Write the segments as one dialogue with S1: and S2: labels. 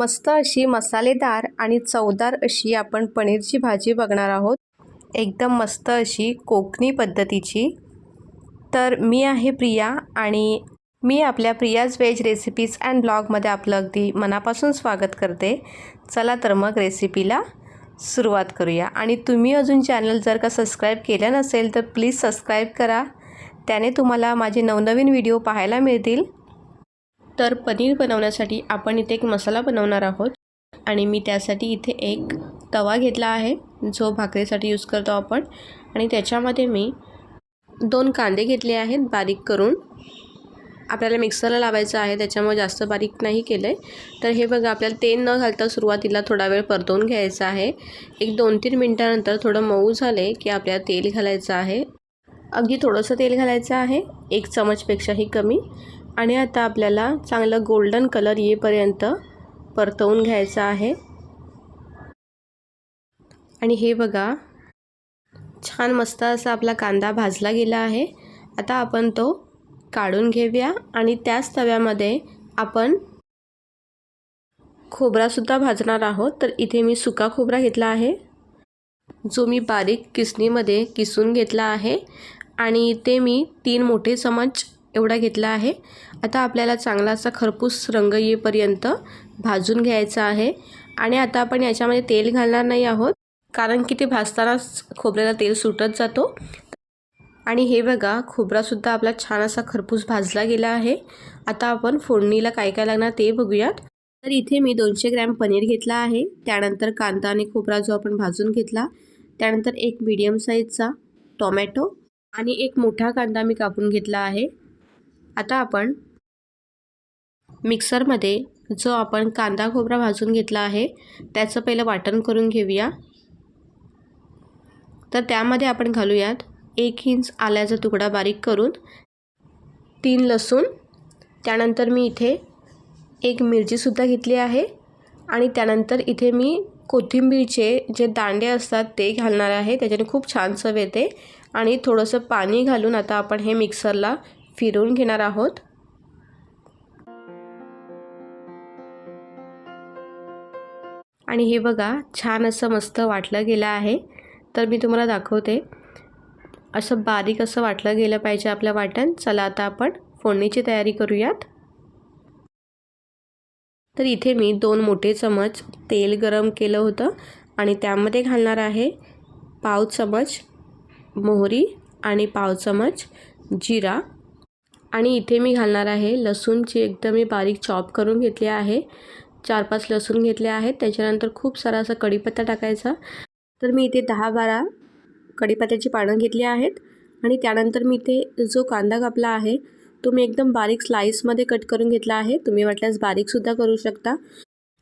S1: मस्त अशी मसालेदार आणि चवदार अशी आपण पनीरची भाजी बघणार आहोत. एकदम मस्त अशी कोकणी पद्धतीची. तर मी आहे प्रिया आणि मी आपल्या प्रियाज व्हेज रेसिपीज अँड ब्लॉगमध्ये आपलं अगदी मनापासून स्वागत करते. चला तर मग रेसिपीला सुरुवात करूया. आणि तुम्ही अजून चॅनल जर का सबस्क्राईब केलं नसेल तर प्लीज सबस्क्राईब करा. त्याने तुम्हाला माझे नवनवीन व्हिडिओ पाहायला मिळतील. तर पनीर बनवण्यासाठी आपण इथे एक मसाला बनवणार आहोत. आणि मी त्यासाठी इथे एक तवा घेतला आहे जो भाकरीसाठी यूज करतो आपण. आणि त्याच्यामध्ये मी दोन कांदे घेतले आहेत बारीक करून. आपल्याला मिक्सरला लावायचं आहे त्याच्यामुळे जास्त बारीक नाही केलं आहे तर हे बघा आपल्याला तेल न घालता सुरुवातीला थोडा वेळ परतवून घ्यायचा आहे. एक दोन तीन मिनटानंतर थोडं मऊ झाले की आपल्याला तेल घालायचं आहे. अगदी थोडंसं तेल घालायचं आहे एक चमचपेक्षाही कमी. आणि आता आपल्याला चांगलं गोल्डन कलर येईपर्यंत परतवून घ्यायचं आहे. आणि हे बघा छान मस्त असा आपला कांदा भाजला गेला आहे. आता आपण तो काढून घेऊया आणि त्याच तव्यामध्ये आपण खोबरासुद्धा भाजणार आहोत. तर इथे मी सुका खोबरा घेतला आहे जो मी बारीक किसणीमध्ये किसून घेतला आहे. आणि ते मी तीन मोठे चमच एवढा घेतला आहे. आता आपल्याला चांगला असा खरपूस रंग येईपर्यंत भाजून घ्यायचा आहे. आणि आता आपण याच्यामध्ये तेल घालणार नाही आहोत कारण की ते भाजतानाच खोबऱ्याला तेल सुटत जातो. आणि हे बघा खोबरासुद्धा आपला छान असा खरपूस भाजला गेला आहे. आता आपण फोडणीला काय काय लागणार ते बघूयात. तर इथे मी दोनशे ग्रॅम पनीर घेतला आहे. त्यानंतर कांदा आणि खोबरा जो आपण भाजून घेतला त्यानंतर एक मीडियम साईजचा टोमॅटो आणि एक मोठा कांदा मी कापून घेतला आहे. आता आपण मिक्सरमध्ये जो आपण कांदा खोबरा भाजून घेतला आहे त्याचं पहिलं वाटण करून घेऊया. तर त्यामध्ये आपण घालूयात एक इंच आल्याचा तुकडा बारीक करून तीन लसूण. त्यानंतर मी इथे एक मिरचीसुद्धा घेतली आहे आणि त्यानंतर इथे मी कोथिंबीरचे जे दांडे असतात ते घालणार आहे त्याच्याने खूप छान चव येते. आणि थोडंसं पाणी घालून आता आपण हे मिक्सरला फिरवून घेणार आहोत. आणि हे बघा छान असं मस्त वाटलं गेलं आहे. तर मी तुम्हाला दाखवते. असं बारीक असं वाटलं गेलं पाहिजे आपलं वाटण. चला आता आपण फोडणीची तयारी करूयात. तर इथे मी दोन मोठे चमच तेल गरम केलं होतं आणि त्यामध्ये घालणार आहे पाव चमच मोहरी आणि पाव चमच जिरा. आणि इथे मी घालणार आहे लसूणची एकदम मी बारीक चॉप करून घेतली आहे. चार पाच लसूण घेतले आहेत. त्याच्यानंतर खूप सारा असा कढीपत्ता टाकायचा. तर मी इथे दहा बारा कढीपत्त्याची पानं घेतली आहेत आणि त्यानंतर मी इथे जो कांदा कापला आहे तो मी एकदम बारीक स्लाईसमध्ये कट करून घेतला आहे. तुम्ही वाटल्यास बारीकसुद्धा करू शकता.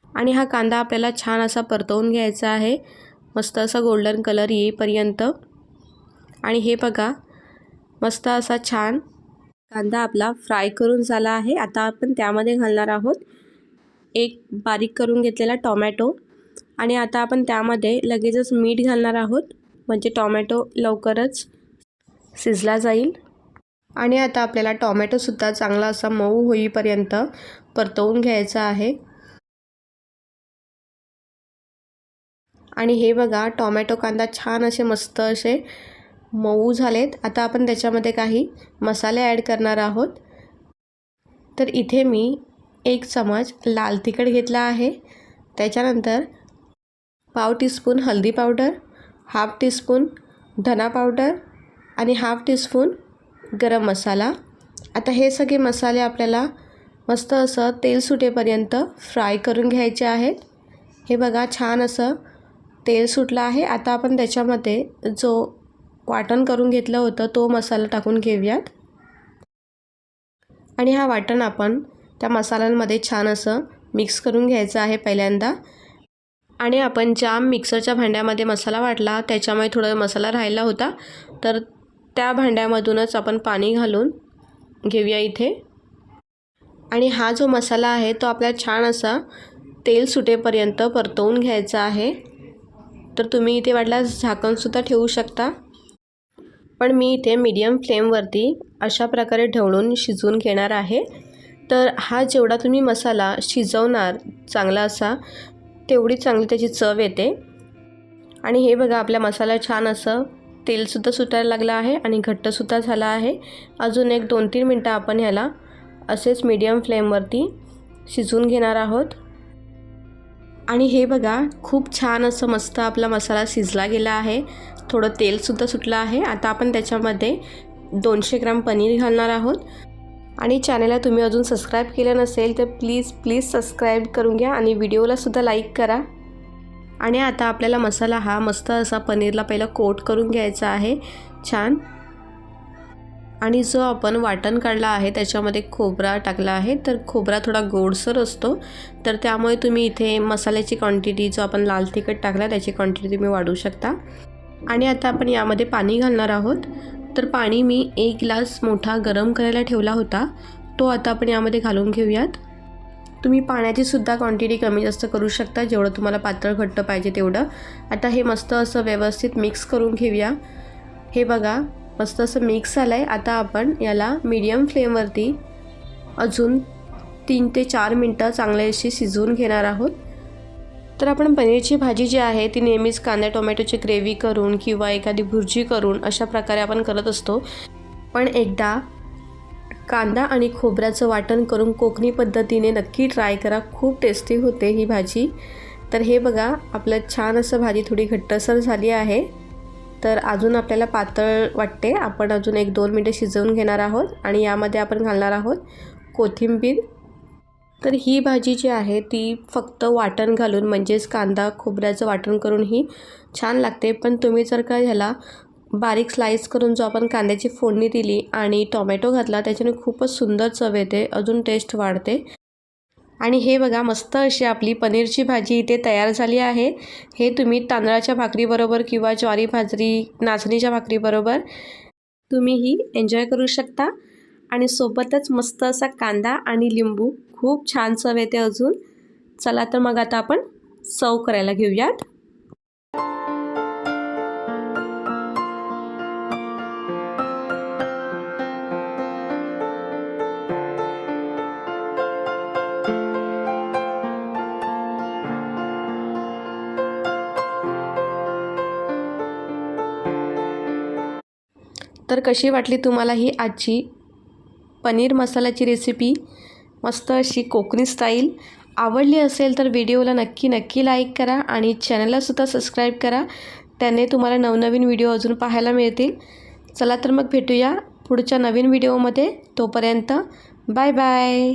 S1: आणि हा कांदा आपल्याला छान असा परतवून घ्यायचा आहे. मस्त असा गोल्डन कलर येईपर्यंत. आणि हे बघा मस्त असा छान कांदा आपला फ्राय करून झाला आहे. आता आपण त्यामध्ये घालणार आहोत एक बारीक करून घेतलेला टॉमॅटो. आणि आता आपण त्यामध्ये लगेचच मीठ घालणार आहोत. म्हणजे टॉमॅटो लवकरच शिजला जाईल. आणि आता आपल्याला टॉमॅटोसुद्धा चांगला असा मऊ होईपर्यंत परतवून घ्यायचा आहे. आणि हे बघा टॉमॅटो कांदा छान असे मस्त असे मऊ झालेत. आता आपण त्याच्यामध्ये काही मसाले ॲड करणार आहोत. तर इथे मी एक चमच लाल तिखट घेतला आहे. त्याच्यानंतर पाव टीस्पून हळदी पावडर हाफ टीस्पून धना पावडर आणि हाफ टीस्पून गरम मसाला. आता हे सगळे मसाले आपल्याला मस्त असं तेल सुटेपर्यंत फ्राय करून घ्यायचे आहेत. हे बघा छान असं तेल सुटलं आहे. आता आपण त्याच्यामध्ये जो वाटण करून घेतलं होतं तो मसाला टाकून घेऊयात. आणि हा वाटण आपण त्या मसाल्यांमध्ये छान असं मिक्स करून घ्यायचं आहे पहिल्यांदा. आणि आपण ज्या मिक्सरच्या भांड्यामध्ये मसाला वाटला त्याच्यामुळे थोडा मसाला राहिला होता. तर त्या भांड्यामधूनच आपण पाणी घालून घेऊया इथे. आणि हा जो मसाला आहे तो आपल्या छान असा तेल सुटेपर्यंत परतवून घ्यायचा आहे. तर तुम्ही इथे वाटल्यास झाकणसुद्धा ठेवू शकता. पण मी इथे मीडियम फ्लेमवरती अशा प्रकारे ढवळून शिजवून घेणार आहे. तर हा जेवढा तुम्ही मसाला शिजवणार चांगला असा तेवढी चांगली त्याची चव येते. आणि हे बघा आपल्या मसाला छान असं तेलसुद्धा सुटायला लागलं आहे आणि घट्टसुद्धा झाला आहे. अजून एक दोन तीन मिनटं आपण ह्याला असेच मीडियम फ्लेमवरती शिजवून घेणार आहोत. आणि हे बघा खूप छान असं मस्त आपला मसाला शिजला गेला आहे. थोडं तेलसुद्धा सुटलं आहे. आता आपण त्याच्यामध्ये दोनशे ग्राम पनीर घालणार आहोत. आणि चॅनलला तुम्ही अजून सबस्क्राईब केलं नसेल तर प्लीज प्लीज सबस्क्राईब करून घ्या आणि व्हिडिओलासुद्धा लाईक करा. आणि आता आपल्याला मसाला हा मस्त असा पनीरला पहिला कोट करून घ्यायचा आहे. छान. आणि जो आपण वाटण काढला आहे त्याच्यामध्ये खोबरा टाकला आहे तर खोबरा थोडा गोडसर असतो. तर त्यामुळे तुम्ही इथे मसाल्याची क्वांटिटी जो आपण लाल तिखट टाकला त्याची क्वांटिटी तुम्ही वाढवू शकता. आणि आता आपण यामध्ये पाणी घालणार आहोत. तर पाणी मी एक ग्लास मोठा गरम करायला ठेवला होता. तो आता आपण यामध्ये घालून घेऊयात. तुम्ही पाण्याची सुद्धा क्वांटिटी कमी जास्त करू शकता जेवढं तुम्हाला पातळ घट्ट पाहिजे तेवढं. आता हे मस्त असं व्यवस्थित मिक्स करून घेऊया. हे बघा मस्त असं मिक्स झालं आहे आता आपण याला मीडियम फ्लेमवरती अजून तीन ते चार मिनटं चांगले अशी शिजवून घेणार आहोत. तर आपण पनीरची भाजी जी आहे ती नेहमीच कांदा टोमॅटोची ग्रेव्ही करून किंवा एखादी भुर्जी करून अशा प्रकारे आपण करत असतो. पण एकदा कांदा आणि खोबऱ्याचं वाटण करून कोकणी पद्धतीने नक्की ट्राय करा. खूप टेस्टी होते ही भाजी. तर हे बघा आपलं छान असं भाजी थोडी घट्टसर झाली आहे. तर अजून आपल्याला पातळ वाटते. आपण अजून एक दोन मिनटं शिजवून घेणार आहोत आणि यामध्ये आपण घालणार आहोत कोथिंबीर. तर ही भाजी जी आहे ती फक्त वाटण घालून म्हणजेच कांदा खोबऱ्याचं वाटण करून ही छान लागते. पण तुम्ही जर का ह्याला बारीक स्लाईस करून जो आपण कांद्याची फोडणी दिली आणि टॉमॅटो घातला त्याच्याने खूपच सुंदर चव येते. अजून टेस्ट वाढते. आणि हे बघा मस्त अशी आपली पनीरची भाजी इथे तयार झाली आहे. हे तुम्ही तांदळाच्या भाकरीबरोबर किंवा ज्वारी भाजरी नाचणीच्या भाकरीबरोबर तुम्ही ही एन्जॉय करू शकता. आणि सोबतच मस्त असा कांदा आणि लिंबू खूप छान चव येते अजून. चला तर मग आता आपण सर्व करायला घेऊयात. तर कशी वाटली तुम्हाला ही आजची पनीर मसाल्याची रेसिपी मस्त अशी कोकणी स्टाईल आवडली असेल तर व्हिडिओला नक्की नक्की लाईक करा आणि चॅनललासुद्धा सबस्क्राईब करा. त्याने तुम्हाला नवनवीन व्हिडिओ अजून पाहायला मिळतील. चला तर मग भेटूया पुढच्या नवीन व्हिडिओमध्ये तोपर्यंत बाय बाय